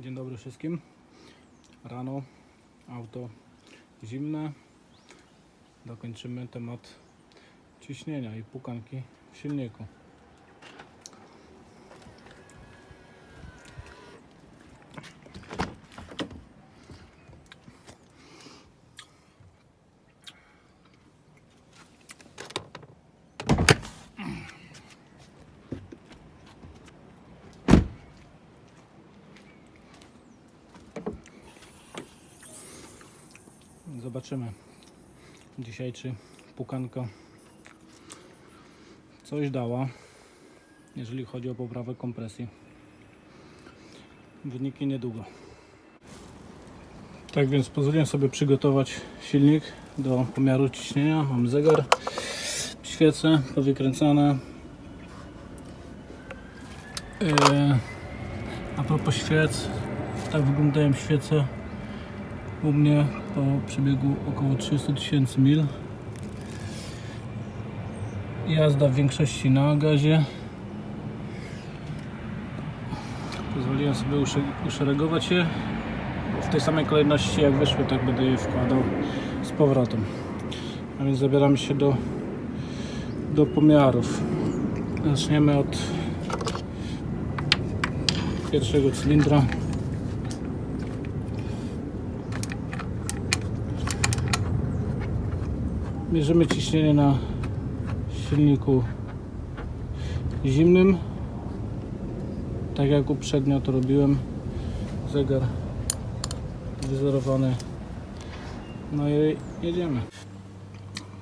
Dzień dobry wszystkim. Rano, auto zimne. Dokończymy temat ciśnienia i pukanki w silniku. Zobaczymy dzisiaj, czy pukanka coś dała, jeżeli chodzi o poprawę kompresji. Wyniki niedługo. Tak więc pozwoliłem sobie przygotować silnik do pomiaru ciśnienia. Mam zegar, świece powykręcane. Yy, a propos świec, tak wyglądają świece u mnie po przebiegu około 300 tysięcy mil. Jazda w większości na gazie. Pozwoliłem sobie usze- uszeregować je w tej samej kolejności jak wyszły, tak będę je wkładał z powrotem. A więc zabieramy się do, do pomiarów. Zaczniemy od pierwszego cylindra. Mierzymy ciśnienie na silniku zimnym. Tak jak uprzednio to robiłem. Zegar wyzerowany. No i jedziemy.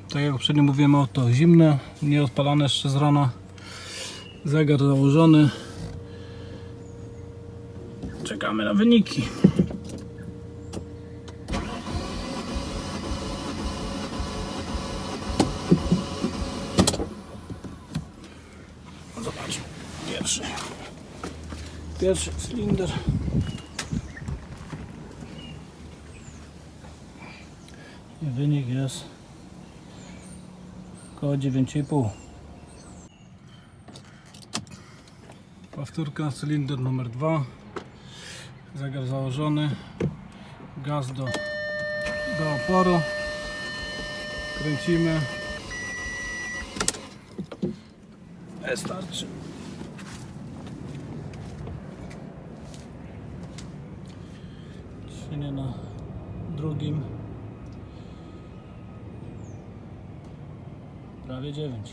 Tak jak poprzednio mówiłem, auto zimne, nie odpalane jeszcze z rana. Zegar założony. Czekamy na wyniki. Pierwszy. Cylinder. I wynik jest około 9,5. Powtórka, cylinder numer 2. Zegar założony. Gaz do, do oporu. Kręcimy. E, starczy. Ciśnienie na drugim. Prawie 9.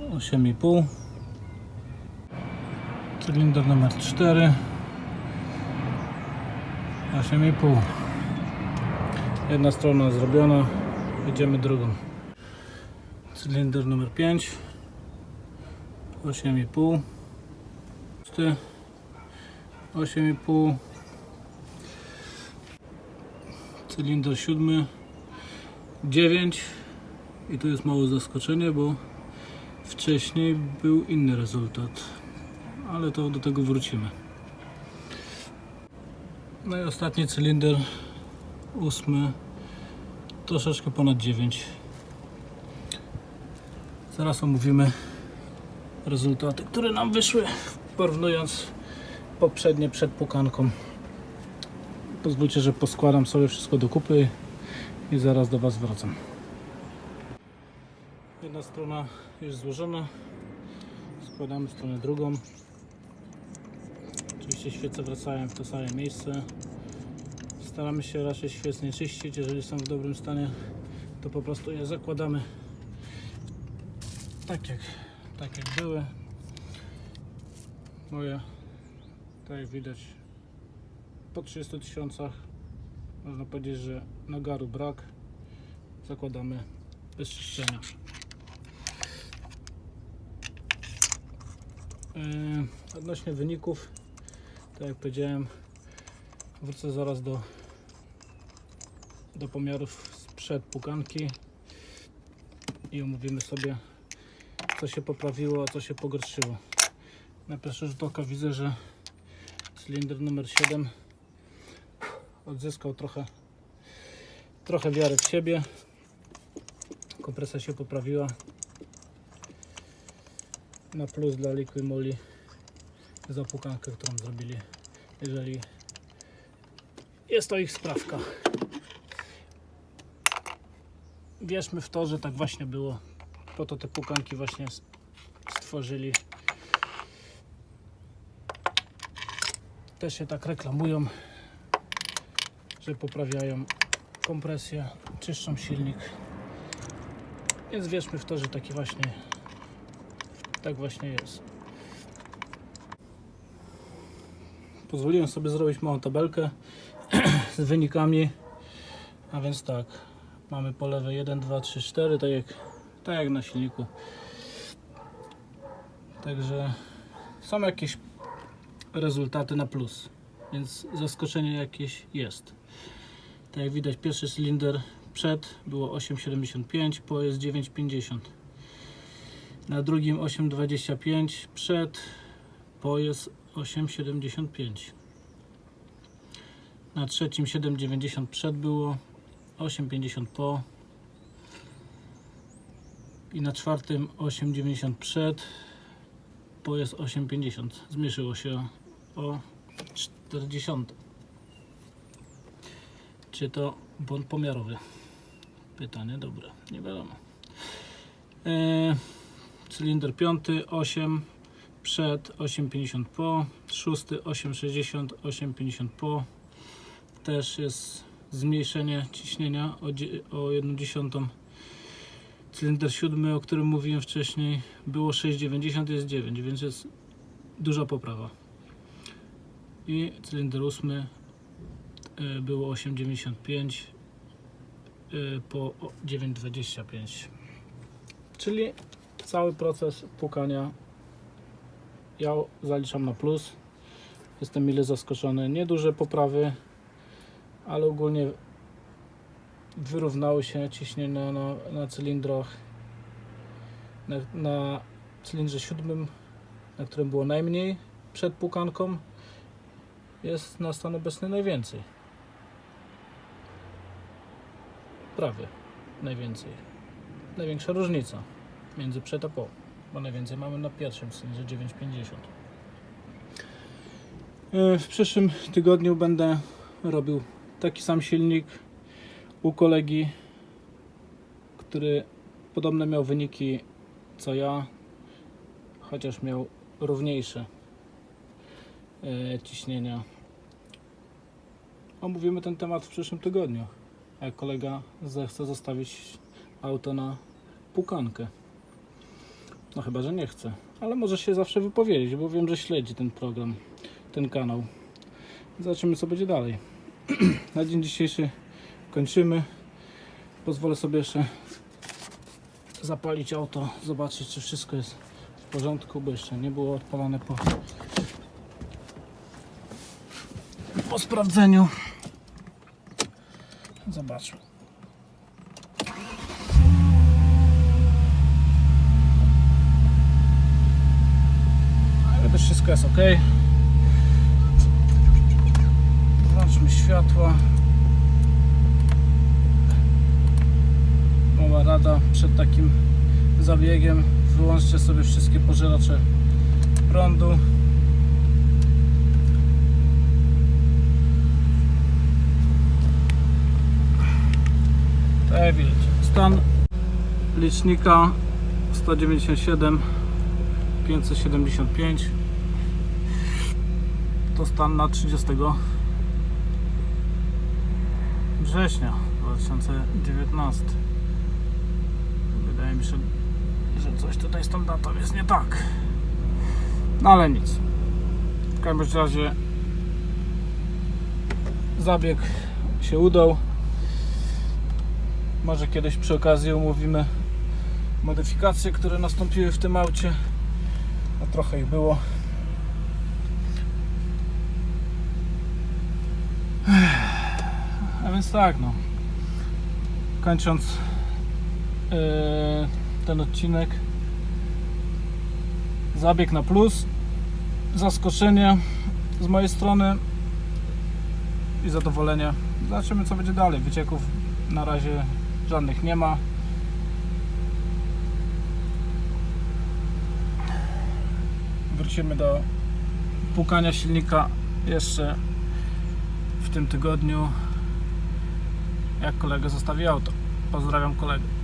8,5. Cylinder numer 4. 8,5. Jedna strona zrobiona. Idziemy drugą. Cylinder numer 5 8,5 pusty 8,5 Cylinder siódmy 9 i tu jest małe zaskoczenie, bo wcześniej był inny rezultat. Ale to do tego wrócimy. No i ostatni cylinder ósmy. Troszeczkę ponad 9 Zaraz omówimy rezultaty, które nam wyszły, porównując poprzednie przed pukanką. Pozwólcie, że poskładam sobie wszystko do kupy i zaraz do Was wracam. Jedna strona już złożona, składamy stronę drugą. Oczywiście świece wracają w to same miejsce. Staramy się raczej świec nie czyścić, jeżeli są w dobrym stanie, to po prostu je zakładamy tak jak, tak jak były. Moje, tak jak widać, po 30 tysiącach można powiedzieć, że nagaru brak. Zakładamy bez czyszczenia. Yy, odnośnie wyników, tak jak powiedziałem, wrócę zaraz do, do pomiarów sprzed pukanki i omówimy sobie co się poprawiło, a co się pogorszyło. Na pierwszy rzut oka widzę, że cylinder numer 7 odzyskał trochę, trochę wiarę w siebie. Kompresja się poprawiła. Na plus dla Liqui Moly za pukankę, którą zrobili, jeżeli jest to ich sprawka. Wierzmy w to, że tak właśnie było. Po to te pukanki właśnie stworzyli. Też się tak reklamują, że poprawiają kompresję, czyszczą silnik. Więc wierzmy w to, że taki właśnie tak właśnie jest. Pozwoliłem sobie zrobić małą tabelkę z wynikami. A więc tak, mamy po lewej 1, 2, 3, 4, tak jak, tak jak na silniku. Także są jakieś rezultaty na plus, więc zaskoczenie jakieś jest. Tak jak widać, pierwszy cylinder przed było 8,75, po jest 9,50. Na drugim 8,25 przed, po jest 8,75. Na trzecim 7,90 przed było, 8,50 po. I na czwartym 8,90 przed, po jest 8,50. Zmniejszyło się o 40. Czy to błąd pomiarowy? Pytanie dobre, nie wiadomo. Eee, cylinder piąty 8 przed 8,50 po, szósty 8,60 8,50 po. Też jest zmniejszenie ciśnienia o, o 1 dziesiątą. Cylinder siódmy, o którym mówiłem wcześniej, było 6,90, jest 9, więc jest duża poprawa. I cylinder ósmy e, było 8,95 e, po o- 9,25. Czyli cały proces pukania ja zaliczam na plus. Jestem mile zaskoczony. Nieduże poprawy, ale ogólnie wyrównały się ciśnienia na, na cylindrach. Na, na cylindrze siódmym, na którym było najmniej przed pukanką, jest na stan obecny najwięcej. Prawie najwięcej. Największa różnica między przed a po, bo najwięcej mamy na pierwszym cylindrze 950. E, W przyszłym tygodniu będę robił taki sam silnik u kolegi, który podobne miał wyniki co ja, chociaż miał równiejsze ciśnienia. Omówimy ten temat w przyszłym tygodniu, jak kolega zechce zostawić auto na pukankę. No chyba, że nie chce, ale może się zawsze wypowiedzieć, bo wiem, że śledzi ten program, ten kanał. Zobaczymy co będzie dalej. Na dzień dzisiejszy kończymy. Pozwolę sobie jeszcze zapalić auto, zobaczyć czy wszystko jest w porządku, bo jeszcze nie było odpalane po, po sprawdzeniu. Zobaczmy. Ale też wszystko jest ok. Włączmy światła. Mała rada przed takim zabiegiem. Wyłączcie sobie wszystkie pożeracze prądu. Tak jak widać, stan licznika 197 575 to stan na 30 września 2019 wydaje mi się, że coś tutaj z tą datą jest nie tak. No ale nic. W każdym razie zabieg się udał może kiedyś przy okazji omówimy modyfikacje, które nastąpiły w tym aucie. No trochę ich było. A więc tak, no. Kończąc yy, ten odcinek. Zabieg na plus. Zaskoczenie z mojej strony i zadowolenie. Zobaczymy co będzie dalej. Wycieków na razie żadnych nie ma. Wrócimy do płukania silnika jeszcze w tym tygodniu, jak kolega zostawi auto. Pozdrawiam kolegę.